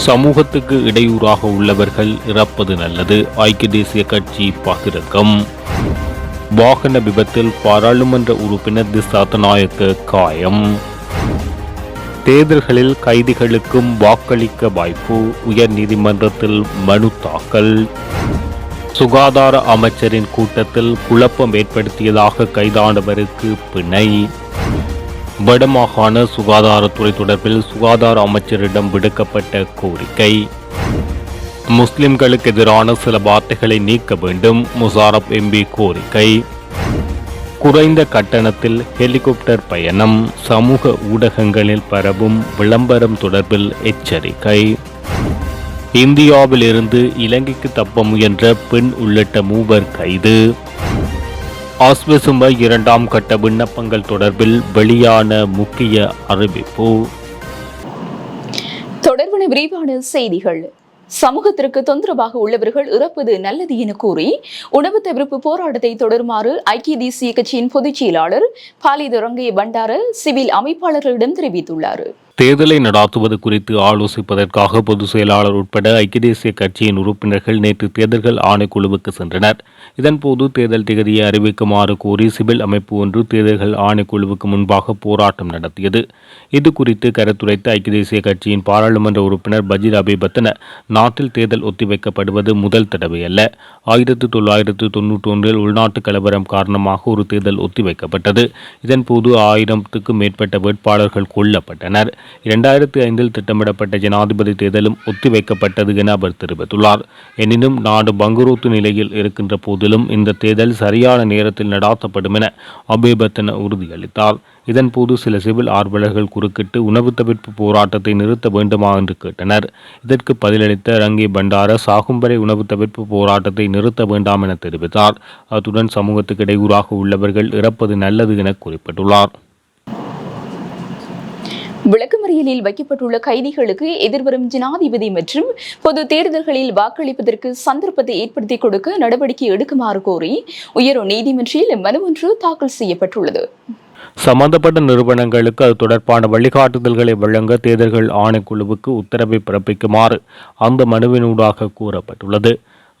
சமூகத்துக்கு இடையூறாக உள்ளவர்கள் இறப்பது நல்லது. ஐக்கிய தேசிய கட்சி பகிரங்கம். வாகன விபத்தில் பாராளுமன்ற உறுப்பினர் திசாத்தநாயக்க காயம். தேர்தல்களில் கைதிகளுக்கும் வாக்களிக்க வாய்ப்பு. உயர் நீதிமன்றத்தில் மனு தாக்கல். சுகாதார அமைச்சரின் கூட்டத்தில் குழப்பம் ஏற்படுத்தியதாக கைதானவருக்கு பிணை. வடமாகாண சுகாதாரத்துறை தொடர்பில் சுகாதார அமைச்சரிடம் விடுக்கப்பட்ட கோரிக்கை. முஸ்லிம்களுக்கு எதிரான சில வார்த்தைகளை நீக்க வேண்டும் முசாரப் எம்பி கோரிக்கை. குறைந்த கட்டணத்தில் ஹெலிகாப்டர் பயணம் சமூக ஊடகங்களில் பரவும் விளம்பரம் தொடர்பில் எச்சரிக்கை. இந்தியாவிலிருந்து இலங்கைக்கு தப்ப முயன்ற பெண் உள்ளிட்ட மூவர் கைது. ஆஸ்வசும இரண்டாம் கட்ட விண்ணப்பங்கள் தொடர்பில் வெளியான முக்கிய அறிவிப்பு. தொடர்பான விரிவான செய்திகள். சமூகத்திற்கு தொந்தரவாக உள்ளவர்கள் இறப்பது நல்லது என கூறி உணவு தவிர்ப்பு போராட்டத்தை தொடருமாறு ஐக்கிய தேசிய கட்சியின் பொதுச் செயலாளர் பாலிதுரங்கைய பண்டார சிவில் அமைப்பாளர்களிடம் தெரிவித்துள்ளார். தேர்தலை நடாத்துவது குறித்து ஆலோசிப்பதற்காக பொதுச் செயலாளர் உட்பட ஐக்கிய தேசிய கட்சியின் உறுப்பினர்கள் நேற்று தேர்தல்கள் ஆணைக்குழுவுக்கு சென்றனர். இதன்போது தேர்தல் திகதியை அறிவிக்குமாறு கோரி சிவில் அமைப்பு ஒன்று தேர்தல்கள் ஆணைக்குழுவுக்கு முன்பாக போராட்டம் நடத்தியது. இது குறித்து கருத்துரைத்த ஐக்கிய தேசிய கட்சியின் பாராளுமன்ற உறுப்பினர் பஜீர் அபிபத்தன நாட்டில் தேர்தல் ஒத்திவைக்கப்படுவது முதல் தடவை அல்ல ஆயிரத்து தொள்ளாயிரத்து தொன்னூற்றி ஒன்றில் உள்நாட்டு கலவரம் காரணமாக ஒரு தேர்தல் ஒத்திவைக்கப்பட்டது. இதன்போது ஆயிரத்துக்கும் மேற்பட்ட வேட்பாளர்கள் கொல்லப்பட்டனர். இரண்டாயிரத்தி ஐந்தில் திட்டமிடப்பட்ட ஜனாதிபதி தேர்தலும் ஒத்திவைக்கப்பட்டது என அவர் தெரிவித்துள்ளார். எனினும் நாடு பங்குரூத்து நிலையில் இருக்கின்ற போதிலும் இந்த தேர்தல் சரியான நேரத்தில் நடாத்தப்படும் என அபேபத்தன உறுதியளித்தார். இதன்போது சில சிவில் ஆர்வலர்கள் குறுக்கிட்டு உணவு தவிர்ப்பு போராட்டத்தை நிறுத்த வேண்டுமா என்று கேட்டனர். இதற்கு பதிலளித்த ரங்கி பண்டார சாகும்பரை உணவு தவிர்ப்பு போராட்டத்தை நிறுத்த வேண்டாம் என தெரிவித்தார். அத்துடன் சமூகத்துக்கு இடையூறாக உள்ளவர்கள் இறப்பது நல்லது என குறிப்பிட்டுள்ளார். விளக்கமறியலில் வைக்கப்பட்டுள்ள கைதிகளுக்கு எதிர்வரும் ஜனாதிபதி மற்றும் பொது தேர்தல்களில் வாக்களிப்பதற்கு சந்தர்ப்பத்தை ஏற்படுத்தி கொடுக்க நடவடிக்கை எடுக்குமாறு கோரி உயர் நீதிமன்றில் மனு ஒன்று தாக்கல் செய்யப்பட்டுள்ளது. சம்பந்தப்பட்ட நிறுவனங்களுக்கு அது தொடர்பான வழிகாட்டுதல்களை வழங்க தேர்தல்கள் ஆணைக்குழுவுக்கு உத்தரவை பிறப்பிக்குமாறு அந்த மனுவினூடாக கூறப்பட்டுள்ளது.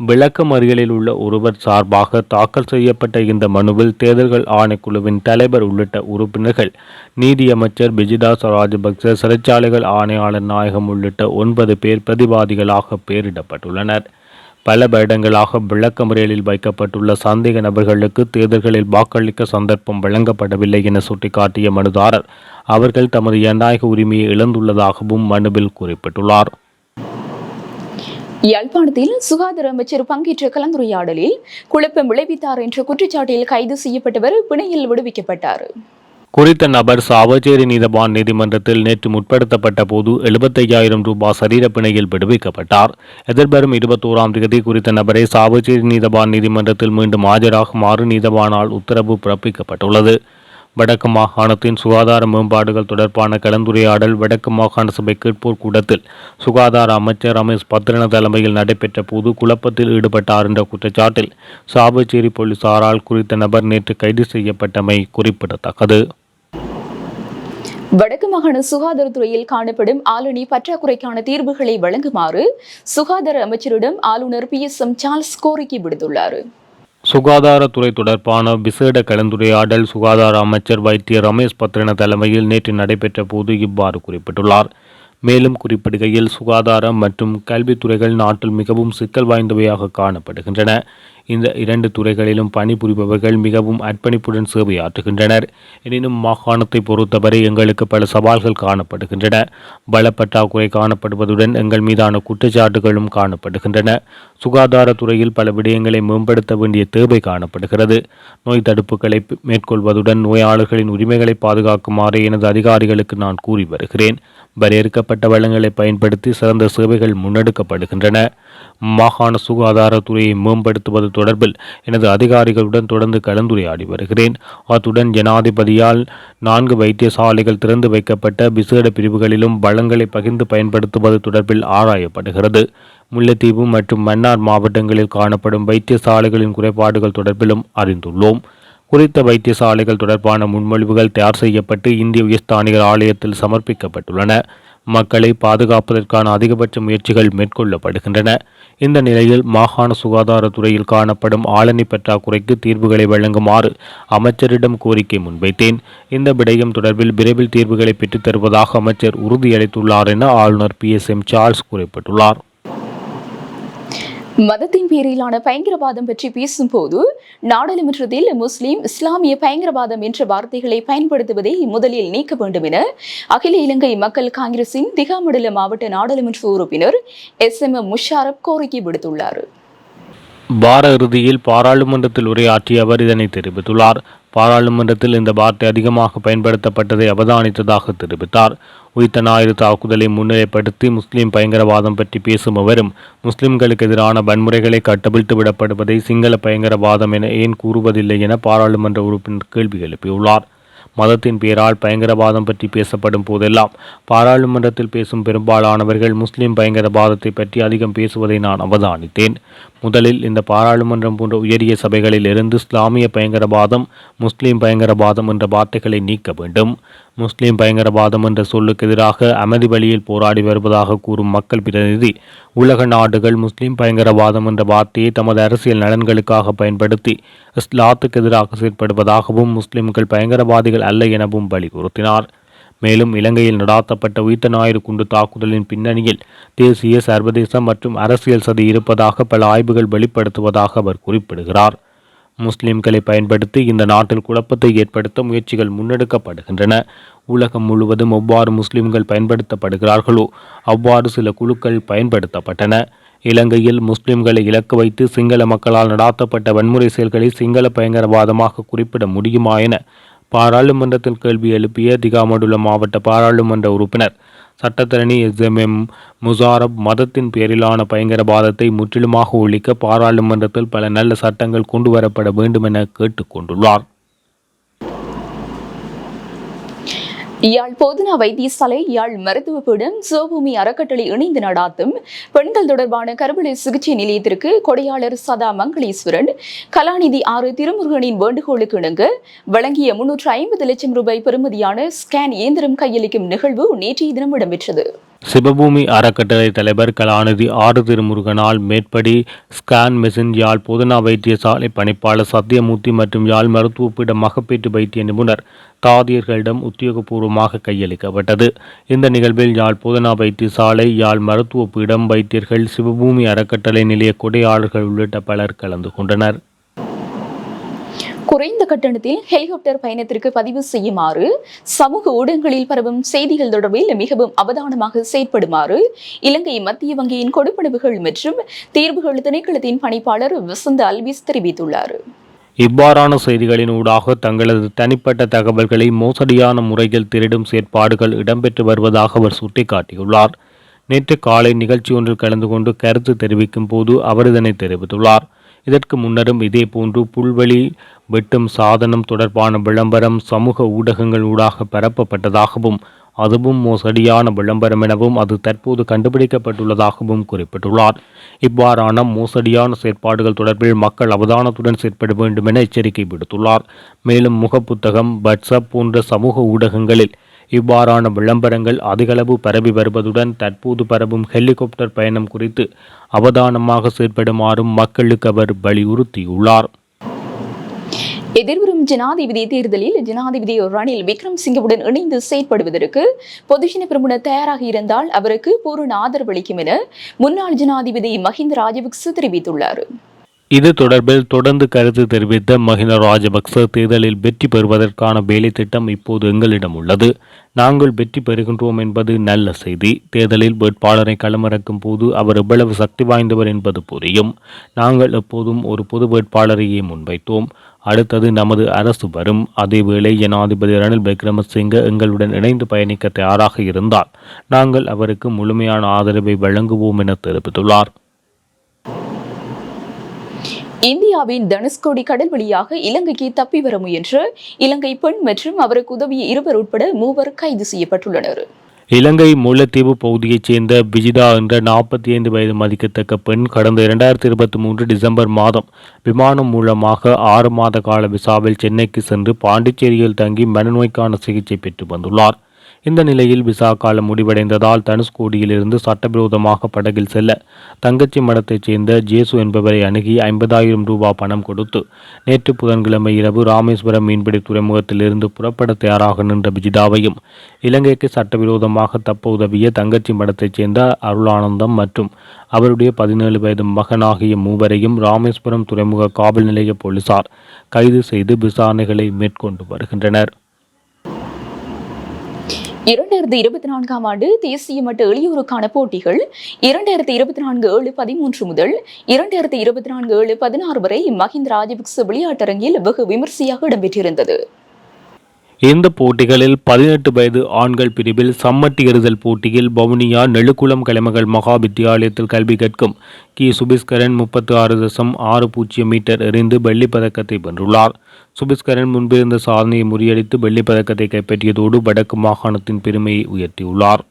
விளக்கமறியலில் உள்ள ஒருவர் சார்பாக தாக்கல் செய்யப்பட்ட இந்த மனுவில் தேர்தல்கள் ஆணைக்குழுவின் தலைவர் உள்ளிட்ட உறுப்பினர்கள் நீதியமைச்சர் பிஜிதாஸ் ராஜபக்ச சிறைச்சாலைகள் ஆணையாளர் நாயகம் உள்ளிட்ட ஒன்பது பேர் பிரதிவாதிகளாக பெயரிடப்பட்டுள்ளனர். பல வருடங்களாக விளக்கமறியலில் வைக்கப்பட்டுள்ள சந்தேக நபர்களுக்கு தேர்தல்களில் வாக்களிக்க சந்தர்ப்பம் வழங்கப்படவில்லை என சுட்டிக்காட்டிய மனுதாரர் அவர்கள் தமது ஜனநாயக உரிமையை இழந்துள்ளதாகவும் மனுவில் குறிப்பிட்டுள்ளார். யாழ்ப்பாணத்தில் சுகாதார அமைச்சர் பங்கேற்ற கலந்துரையாடலில் குழப்பம் விளைவித்தார் என்ற குற்றச்சாட்டில் கைது செய்யப்பட்டவர் பிணையில் விடுவிக்கப்பட்டார். குறித்த நபர் சாவச்சேரி நீதவான் நீதிமன்றத்தில் நேற்று முற்படுத்தப்பட்ட போது எழுபத்தையாயிரம் ரூபாய் சரீர பிணையில் விடுவிக்கப்பட்டார். எதிர்வரும் இருபத்தோராம் தேதி குறித்த நபரை சாவச்சேரி நீதவான் நீதிமன்றத்தில் மீண்டும் ஆஜராகுமாறு நீதவானால் உத்தரவு பிறப்பிக்கப்பட்டுள்ளது. வடக்கு மாகாணத்தின் சுகாதார மேம்பாடுகள் தொடர்பான கலந்துரையாடல் வடக்கு மாகாண சபை கேட்போர் கூட்டத்தில் சுகாதார அமைச்சர் ரமேஷ் பத்ரன தலைமையில் நடைபெற்ற போது குழப்பத்தில் ஈடுபட்டார் என்ற குற்றச்சாட்டில் சாபச்சேரி போலீசாரால் குறித்த நபர் நேற்று கைது செய்யப்பட்டமை குறிப்பிடத்தக்கது. வடக்கு மாகாண சுகாதாரத்துறையில் காணப்படும் ஆளுநி பற்றாக்குறைக்கான தீர்வுகளை வழங்குமாறு சுகாதார அமைச்சரிடம் ஆளுநர் பி எஸ் எம் சார்ல்ஸ் கோரிக்கை விடுத்துள்ளார். சுகாதாரத்துறை தொடர்பான விசேட கலந்துரையாடல் சுகாதார அமைச்சர் வைத்திய ரமேஷ் பத்ரன தலைமையில் நேற்று நடைபெற்ற போது இவ்வாறு குறிப்பிட்டுள்ளார். மேலும் குறிப்பிடுகையில் சுகாதாரம் மற்றும் கல்வித்துறைகள் நாட்டில் மிகவும் சிக்கல் வாய்ந்தவையாக காணப்படுகின்றன. இந்த இரண்டு துறைகளிலும் பணிபுரிபவர்கள் மிகவும் அர்ப்பணிப்புடன் சேவையாற்றுகின்றனர். எனினும் மாகாணத்தை பொறுத்தவரை எங்களுக்கு பல சவால்கள் காணப்படுகின்றன. பலப்பற்றாக்குறை காணப்படுவதுடன் எங்கள் மீதான குற்றச்சாட்டுகளும் காணப்படுகின்றன. சுகாதாரத்துறையில் பல விடயங்களை மேம்படுத்த வேண்டிய தேவை காணப்படுகிறது. நோய் தடுப்புகளை மேற்கொள்வதுடன் நோயாளர்களின் உரிமைகளை பாதுகாக்குமாறு எனது அதிகாரிகளுக்கு நான் கூறி வருகிறேன். வரையறுக்கப்பட்ட வளங்களை பயன்படுத்தி சிறந்த சேவைகள் முன்னெடுக்கப்படுகின்றன. மாகாண சுகாதாரத்துறையை மேம்படுத்துவது தொடர்பில் எனது அதிகாரிகளுடன் தொடர்ந்து கலந்துரையாடி வருகிறேன். அத்துடன் ஜனாதிபதியால் நான்கு வைத்தியசாலைகள் திறந்து வைக்கப்பட்ட விசேட பிரிவுகளிலும் வளங்களை பகிர்ந்து பயன்படுத்துவது தொடர்பில் ஆராயப்படுகிறது. முல்லைத்தீவு மற்றும் மன்னார் மாவட்டங்களில் காணப்படும் வைத்தியசாலைகளின் குறைபாடுகள் தொடர்பிலும் அறிந்துள்ளோம். குறித்த வைத்தியசாலைகள் தொடர்பான முன்மொழிவுகள் தயார் செய்யப்பட்டு இந்திய உயர்ஸ்தானிகர் ஆலயத்தில் சமர்ப்பிக்கப்பட்டுள்ளன. மக்களை பாதுகாப்பதற்கான அதிகபட்ச முயற்சிகள் மேற்கொள்ளப்படுகின்றன. இந்த நிலையில் மாகாண சுகாதாரத்துறையில் காணப்படும் ஆளணி பற்றாக்குறைக்கு தீர்வுகளை வழங்குமாறு அமைச்சரிடம் கோரிக்கை முன்வைத்தேன். இந்த விடயம் தொடர்பில் விரைவில் தீர்வுகளை பெற்றுத் தருவதாக அமைச்சர் உறுதியளித்துள்ளார் என ஆளுநர் பி எஸ் எம் சார்ல்ஸ் குறிப்பிட்டுள்ளார். மதத்தின் பேரிலான பயங்கரவாதம் பற்றி பேசும்போது நாடாளுமன்றத்தில் முஸ்லிம் இஸ்லாமிய பயங்கரவாதம் என்ற வார்த்தைகளை பயன்படுத்துவதை முதலில் நீக்க வேண்டும் என அகில இலங்கை மக்கள் காங்கிரசின் திகாமடல மாவட்ட நாடாளுமன்ற உறுப்பினர் எஸ் எம் எம் முஷாரப் கோரிக்கை விடுத்துள்ளார். வார இறுதியில் பாராளுமன்றத்தில் உரையாற்றிய அவர் இதனை தெரிவித்துள்ளார். பாராளுமன்றத்தில் இந்த வார்த்தை அதிகமாக பயன்படுத்தப்பட்டதை அவதானித்ததாக தெரிவித்தார். உயிர்த்த ஞாயிறு தாக்குதலை முன்னிலைப்படுத்தி முஸ்லிம் பயங்கரவாதம் பற்றி பேசுபவரும் முஸ்லிம்களுக்கு எதிரான வன்முறைகளை கட்டவிழ்த்து விடப்படுவதை சிங்கள பயங்கரவாதம் என ஏன் கூறுவதில்லை என பாராளுமன்ற உறுப்பினர் கேள்வி எழுப்பியுள்ளார். மதத்தின் பெயரால் பயங்கரவாதம் பற்றி பேசப்படும் போதெல்லாம் பாராளுமன்றத்தில் பேசும் பெரும்பாலானவர்கள் முஸ்லிம் பயங்கரவாதத்தை பற்றி அதிகம் பேசுவதை நான் அவதானித்தேன். முதலில் இந்த பாராளுமன்றம் போன்ற உயரிய சபைகளில் இருந்து இஸ்லாமிய பயங்கரவாதம் முஸ்லிம் பயங்கரவாதம் என்ற வார்த்தைகளை நீக்க வேண்டும். முஸ்லிம் பயங்கரவாதம் என்ற சொல்லுக்கு எதிராக அமைதி வழியில் போராடி வருவதாக கூறும் மக்கள் பிரதிநிதி உலக நாடுகள் முஸ்லிம் பயங்கரவாதம் என்ற வார்த்தையை தமது அரசியல் நலன்களுக்காக பயன்படுத்தி இஸ்லாத்துக்கு எதிராக செயற்படுவதாகவும் முஸ்லிம்கள் பயங்கரவாதிகள் அல்ல எனவும் வலியுறுத்தினார். மேலும் இலங்கையில் நடாத்தப்பட்ட உயிர்த்த ஞாயிறு குண்டு தாக்குதலின் பின்னணியில் தேசிய சர்வதேச மற்றும் அரசியல் சதி இருப்பதாக பல ஆய்வுகள் வெளிப்படுத்துவதாக அவர் குறிப்பிடுகிறார். முஸ்லிம்களை பயன்படுத்தி இந்த நாட்டில் குழப்பத்தை ஏற்படுத்த முயற்சிகள் முன்னெடுக்கப்படுகின்றன. உலகம் முழுவதும் எவ்வாறு முஸ்லிம்கள் பயன்படுத்தப்படுகிறார்களோ அவ்வாறு சில குழுக்கள் பயன்படுத்தப்பட்டன. இலங்கையில் முஸ்லிம்களை இலக்கு வைத்து சிங்கள மக்களால் நடாத்தப்பட்ட வன்முறை செயல்களை சிங்கள பயங்கரவாதமாக குறிப்பிட முடியுமா என பாராளுமன்றத்தில் கேள்வி எழுப்பிய திகாமடுல மாவட்ட பாராளுமன்ற உறுப்பினர் சட்டத்தரணி எஸ்எம்எம் முசாரப் மதத்தின் பேரிலான பயங்கரவாதத்தை முற்றிலுமாக ஒழிக்க பாராளுமன்றத்தில் பல நல்ல சட்டங்கள் கொண்டு வரப்பட வேண்டும் என கேட்டுக்கொண்டுள்ளார். யாழ் போதனா வைத்தியசாலை யாழ் மருத்துவ பீடம் சிவபூமி அறக்கட்டளை இணைந்து நடாத்தும் பெண்கள் தொடர்பான கருவளை சிகிச்சை நிலையத்திற்கு கொடையாளர் சதா மங்களேஸ்வரன் கலாநிதி ஆறு திருமுருகனின் வேண்டுகோளுக்கு இணங்க வழங்கிய முன்னூற்று ஐம்பது லட்சம் ரூபாய் பெறுமதியான ஸ்கேன் இயந்திரம் கையளிக்கும் நிகழ்வு நேற்றைய தினம் இடம்பெற்றது. சிவபூமி அறக்கட்டளை தலைவர் கலாநிதி ஆறு திருமுருகனால் மேற்படி ஸ்கேன் மெஷின் யாழ் பொதுநா வைத்தியசாலை பணிப்பாளர் சத்தியமூர்த்தி மற்றும் யாழ் மருத்துவப்பீட மகப்பீட்டு வைத்திய நிபுணர் தாதியர்களிடம் உத்தியோகபூர்வமாக கையளிக்கப்பட்டது. இந்த நிகழ்வில் யாழ் பொதுநா வைத்தியசாலை யாழ் மருத்துவ வைத்தியர்கள் சிவபூமி அறக்கட்டளை நிலைய கொடையாளர்கள் உள்ளிட்ட பலர் கலந்து கொண்டனர். குறைந்த கட்டணத்தில் ஹெலிகாப்டர் பயணத்திற்கு பதிவு செய்யுமாறு சமூக ஊடகங்களில் பரவும் செய்திகள் தொடர்பில் மிகவும் அவதானமாக செயற்படுமாறு இலங்கை மத்திய வங்கியின் கொடுப்பனவுகள் மற்றும் தீர்வுகள் திணைக்களத்தின் பணிப்பாளர் வசந்த அல்விஸ் தெரிவித்துள்ளார். இவ்வாறான செய்திகளின் ஊடாக தங்களது தனிப்பட்ட தகவல்களை மோசடியான முறையில் திருடும் செயற்பாடுகள் இடம்பெற்று வருவதாக அவர் சுட்டிக்காட்டியுள்ளார். நேற்று காலை நிகழ்ச்சி ஒன்றில் கலந்து கொண்டு கருத்து தெரிவிக்கும் போது அவர் இதனை தெரிவித்துள்ளார். இதற்கு முன்னரும் இதேபோன்று புல்வெளி வெட்டும் சாதனம் தொடர்பான விளம்பரம் சமூக ஊடகங்கள் ஊடாக பரப்பப்பட்டதாகவும் அதுவும் மோசடியான விளம்பரம் எனவும் அது தற்போது கண்டுபிடிக்கப்பட்டுள்ளதாகவும் குறிப்பிட்டுள்ளார். இவ்வாறான மோசடியான செயற்பாடுகள் தொடர்பில் மக்கள் அவதானத்துடன் செயற்பட வேண்டும் என எச்சரிக்கை விடுத்துள்ளார். மேலும் முகப்புத்தகம் வாட்ஸ்அப் போன்ற சமூக ஊடகங்களில் இவ்வாறான விளம்பரங்கள் அதிகளவு பரவி வருவதுடன் தற்போது பரவும் ஹெலிகாப்டர் பயணம் குறித்து அவதானமாக செயற்படுமாறும் மக்களுக்கு அவர் வலியுறுத்தியுள்ளார். எதிர்வரும் ஜனாதிபதி தேர்தலில் ஜனாதிபதி ரணில் விக்ரம் சிங்கவுடன் இணைந்து செயற்படுவதற்கு பொதுஜன பிரமுன தயாராக இருந்தால் அவருக்கு பூரண ஆதரவு அளிக்கும் என முன்னாள் ஜனாதிபதி மஹிந்த ராஜபக்ச தெரிவித்துள்ளார். இது தொடர்பில் தொடர்ந்து கருத்து தெரிவித்த மஹிந்த ராஜபக்ச தேர்தலில் வெற்றி பெறுவதற்கான வேலை திட்டம் இப்போது எங்களிடம் உள்ளது. நாங்கள் வெற்றி பெறுகின்றோம் என்பது நல்ல செய்தி. தேர்தலில் வேட்பாளரை களமிறக்கும் போது அவர் எவ்வளவு சக்தி வாய்ந்தவர் என்பது புரியும். நாங்கள் எப்போதும் ஒரு பொது வேட்பாளரையே முன்வைத்தோம். அடுத்தது நமது அரசு வரும். அதேவேளை ஜனாதிபதி ரணில் விக்ரமசிங்க எங்களுடன் இணைந்து பயணிக்க தயாராக இருந்தால் நாங்கள் அவருக்கு முழுமையான ஆதரவை வழங்குவோம் என தெரிவித்துள்ளார். இந்தியாவின் தனுஷ்கோடி கடல் வழியாக இலங்கைக்கு தப்பி வர முயன்ற இலங்கை பெண் மற்றும் அவருக்கு உதவிய இருவர் உட்பட மூவர் கைது செய்யப்பட்டுள்ளனர். இலங்கை முல்லைத்தீவு பகுதியைச் சேர்ந்த விஜிதா என்ற நாற்பத்தி ஐந்து வயது மதிக்கத்தக்க பெண் கடந்த இரண்டாயிரத்தி இருபத்தி மூன்று டிசம்பர் மாதம் விமானம் மூலமாக ஆறு மாத கால விசாவில் சென்னைக்கு சென்று பாண்டிச்சேரியில் தங்கி மனநோய்க்கான சிகிச்சை பெற்று வந்துள்ளார். இந்த நிலையில் விசா காலம் முடிவடைந்ததால் தனுஷ்கோடியிலிருந்து சட்டவிரோதமாக படகில் செல்ல தங்கச்சி மடத்தைச் சேர்ந்த ஜேசு என்பவரை அணுகி ஐம்பதாயிரம் ரூபாய் பணம் கொடுத்து நேற்று புதன்கிழமை இரவு ராமேஸ்வரம் மீன்பிடி துறைமுகத்திலிருந்து புறப்பட தயாராக நின்ற விஜிதாவையும் இலங்கைக்கு சட்டவிரோதமாக தப்ப உதவிய தங்கச்சி மடத்தைச் சேர்ந்த அருளானந்தம் மற்றும் அவருடைய பதினேழு வயது மகனாகிய மூவரையும் ராமேஸ்வரம் துறைமுக காவல் நிலைய போலீசார் கைது செய்து விசாரணைகளை மேற்கொண்டு வருகின்றனர். இரண்டாயிரத்தி இருபத்தி நான்காம் ஆண்டு தேசிய மட்ட இளையோருக்கான போட்டிகள் இரண்டாயிரத்தி இருபத்தி நான்கு ஏழு பதிமூன்று முதல் இரண்டாயிரத்தி இருபத்தி நான்கு ஏழு பதினாறு வரை மஹிந்த ராஜபக்ச விளையாட்டரங்கில் வெகு விமர்சையாக இடம்பெற்றிருந்தது. இந்த போட்டிகளில் பதினெட்டு வயது ஆண்கள் பிரிவில் சம்மட்டி எறிதல் போட்டியில் வவுனியா நெழுக்குளம் கலைமகள் மகா வித்தியாலயத்தில் கல்வி கற்கும். கி. சுபிஸ்கரன் முப்பத்தி ஆறு தசம் ஆறு பூஜ்ஜியம் மீட்டர் எறிந்து வெள்ளிப் பதக்கத்தை வென்றுள்ளார். சுபிஸ்கரன் முன்பிருந்த சாதனையை முறியடித்து வெள்ளிப் பதக்கத்தை கைப்பற்றியதோடு வடக்கு மாகாணத்தின் பெருமையை உயர்த்தியுள்ளார்.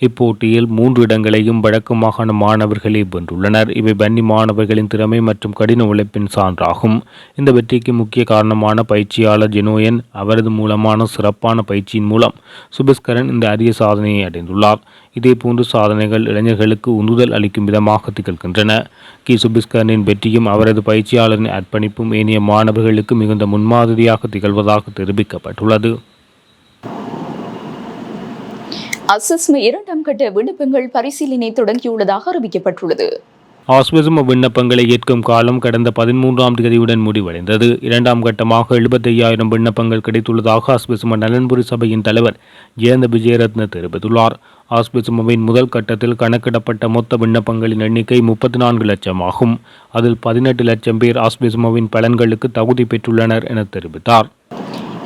இப்போட்டியில் மூன்று இடங்களையும் வடக்கு மாகாண மாணவர்களே வென்றுள்ளனர். இவை வன்னி மாணவர்களின் திறமை மற்றும் கடின உழைப்பின் சான்றாகும். இந்த வெற்றிக்கு முக்கிய காரணமான பயிற்சியாளர் ஜெனோயன் அவரது மூலமான சிறப்பான பயிற்சியின் மூலம் சுபிஸ்கரன் இந்த அரிய சாதனையை அடைந்துள்ளார். இதேபோன்று சாதனைகள் இளைஞர்களுக்கு உந்துதல் அளிக்கும் விதமாக திகழ்கின்றன. கி. சுபிஸ்கரனின் வெற்றியும் அவரது பயிற்சியாளரின் அர்ப்பணிப்பும் ஏனைய மாணவர்களுக்கு மிகுந்த முன்மாதிரியாக திகழ்வதாக தெரிவிக்கப்பட்டுள்ளது. அசஸ்ம இரண்டாம் கட்ட விண்ணப்பங்கள் பரிசீலனை தொடங்கியுள்ளதாக அறிவிக்கப்பட்டுள்ளது. ஆஸ்வசம விண்ணப்பங்களை ஏற்கும் காலம் கடந்த பதிமூன்றாம் தேதியுடன் முடிவடைந்தது. இரண்டாம் கட்டமாக எழுபத்தையாயிரம் விண்ணப்பங்கள் கிடைத்துள்ளதாக ஆஸ்வசம நலன்புரி சபையின் தலைவர் ஜெயந்த விஜயரத்ன தெரிவித்துள்ளார். ஆஸ்வசமவின் முதல் கட்டத்தில் கணக்கிடப்பட்ட மொத்த விண்ணப்பங்களின் எண்ணிக்கை முப்பத்தி நான்கு லட்சம் ஆகும். அதில் பதினெட்டு லட்சம் பேர் ஆஸ்வசமவின் பலன்களுக்கு தகுதி பெற்றுள்ளனர் என தெரிவித்தார்.